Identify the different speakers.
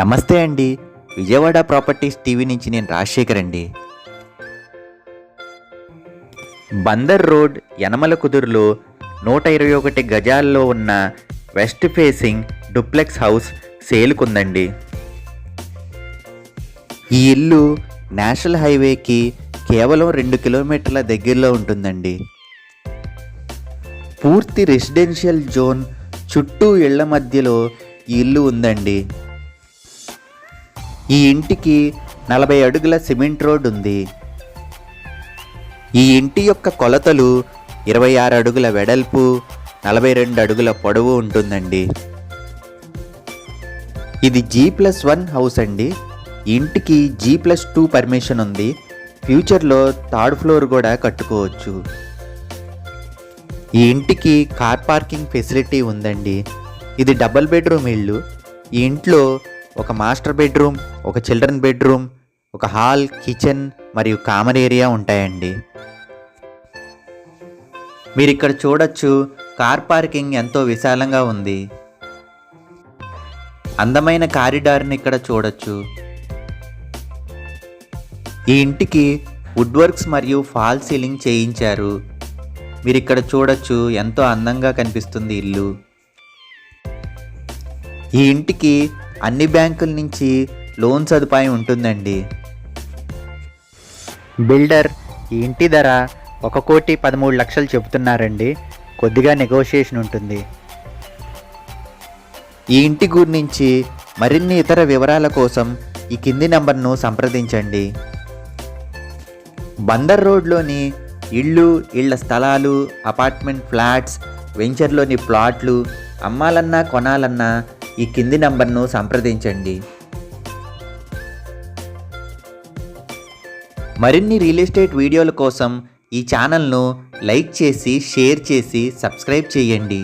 Speaker 1: నమస్తే అండి. Vijayawada properties TV నుంచి నేను రాజశేఖర్ అండి. బందర్ రోడ్ యనమల కుదురులో నూట ఇరవై ఒకటి గజాల్లో ఉన్న వెస్ట్ ఫేసింగ్ డూప్లెక్స్ హౌస్ సేలుకుందండి. ఈ ఇల్లు నేషనల్ హైవేకి కేవలం రెండు కిలోమీటర్ల దగ్గరలో ఉంటుందండి. పూర్తి రెసిడెన్షియల్ జోన్ చుట్టూ ఇళ్ళ మధ్యలో ఈ ఇల్లు ఉందండి. ఈ ఇంటికి నలభై అడుగుల సిమెంట్ రోడ్ ఉంది. ఈ ఇంటి యొక్క కొలతలు ఇరవై ఆరు అడుగుల వెడల్పు నలభై రెండు అడుగుల పొడవు ఉంటుందండి. ఇది జీ ప్లస్ వన్ హౌస్ అండి. ఈ ఇంటికి జీ ప్లస్ టూ పర్మిషన్ ఉంది. ఫ్యూచర్లో థర్డ్ ఫ్లోర్ కూడా కట్టుకోవచ్చు. ఈ ఇంటికి కార్ పార్కింగ్ ఫెసిలిటీ ఉందండి. ఇది డబుల్ బెడ్రూమ్ ఇల్లు. ఈ ఇంట్లో ఒక మాస్టర్ బెడ్రూమ్ ఒక చిల్డ్రన్ బెడ్రూమ్ ఒక హాల్ కిచెన్ మరియు కామన్ ఏరియా ఉంటాయండి. మీరు ఇక్కడ చూడొచ్చు కార్ పార్కింగ్ ఎంతో విశాలంగా ఉంది. అందమైన కారిడార్ని ఇక్కడ చూడొచ్చు. ఈ ఇంటికి వుడ్ వర్క్స్ మరియు ఫాల్ సీలింగ్ చేయించారు. మీరు ఇక్కడ చూడొచ్చు ఎంతో అందంగా కనిపిస్తుంది ఇల్లు. ఈ ఇంటికి అన్ని బ్యాంకుల నుంచి లోన్ సదుపాయం ఉంటుందండి. బిల్డర్ ఈ ఇంటి ధర ఒక కోటి పదమూడు లక్షలు చెబుతున్నారండి. కొద్దిగా నెగోషియేషన్ ఉంటుంది. ఈ ఇంటి గురించి మరిన్ని ఇతర వివరాల కోసం ఈ కింది నంబర్ను సంప్రదించండి. బందర్ రోడ్లోని ఇళ్ళు ఇళ్ళ స్థలాలు అపార్ట్మెంట్ ఫ్లాట్స్ వెంచర్లోని ప్లాట్లు అమ్మాలన్నా కొనాలన్నా ఈ కింది నంబర్ను సంప్రదించండి. మరిన్ని రియల్ ఎస్టేట్ వీడియోల కోసం ఈ ఛానల్ను లైక్ చేసి షేర్ చేసి సబ్స్క్రైబ్ చేయండి.